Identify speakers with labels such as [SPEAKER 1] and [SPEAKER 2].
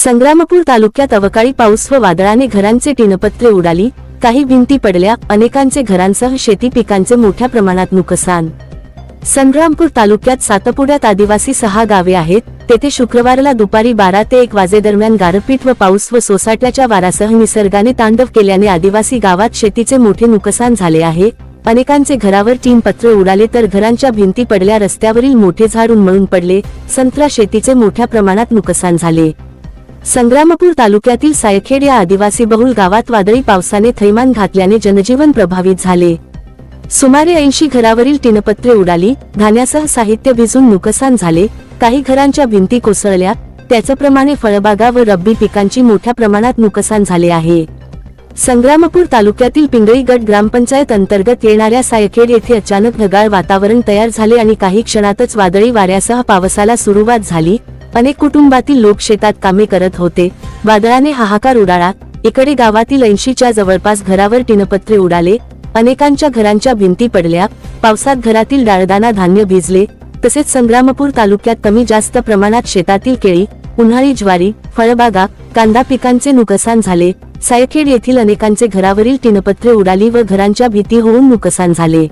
[SPEAKER 1] संग्रामपूर तालुक्यात अवकाळी पाऊस व वादळाने घरांचे टिनपत्रे उडाली. काही भिंती पडल्या. अनेकांचे घरांसह शेती पिकांचे मोठ्या प्रमाणात नुकसान. संग्रामपूर तालुक्यात सातपुड्यात आदिवासी सहा गावे आहेत. तेथे शुक्रवारला दुपारी बारा ते एक वाजेदरम्यान गारपीट व पाऊस व सोसाट्याच्या वारासह निसर्गाने तांडव केल्याने आदिवासी गावात शेतीचे मोठे नुकसान झाले आहे. अनेकांचे घरावर तीन पत्रे उडाले तर घरांच्या भिंती पडल्या. रस्त्यावरील मोठे झाड उन्मळून पडले. संत्रा शेतीचे मोठ्या प्रमाणात नुकसान झाले. संग्रामपूर तालुक्यातील सायखेड या आदिवासी बहुल गावात वादळी पावसाने थैमान घातल्याने जनजीवन प्रभावित झाले. सुमारे ऐंशी घरावरील टिनपत्रे उडाली धान्यासह साहित्य भिजून नुकसान झाले काही घरांच्या भिंती कोसळल्या त्याचप्रमाणे फळबागा व रब्बी पिकांची मोठ्या प्रमाणात नुकसान झाले आहे. संग्रामपूर तालुक्यातील पिंगळी गट ग्रामपंचायत अंतर्गत येणाऱ्या सायखेड येथे अचानक ढगाळ वातावरण तयार झाले आणि काही क्षणातच वादळी वाऱ्यासह पावसाला सुरुवात झाली अनेक कुटुंबातील लोक शेतात कामे करत होते. वादळाने हाहाकार उडाला. इकडे गावातील ऐंशीच्या जवळपास घरावर टिनपत्रे उडाले. अनेकांच्या घरांच्या भिंती पडल्या. पावसात घरातील डाळदाना धान्य भिजले. तसेच संग्रामपूर तालुक्यात कमी जास्त प्रमाणात शेतातील केळी उन्हाळी ज्वारी फळबागा कांदा पिकांचे नुकसान झाले. सायखेड येथील अनेकांचे घरावरील टिनपत्रे उडाली व घरांच्या भीती होऊन नुकसान झाले.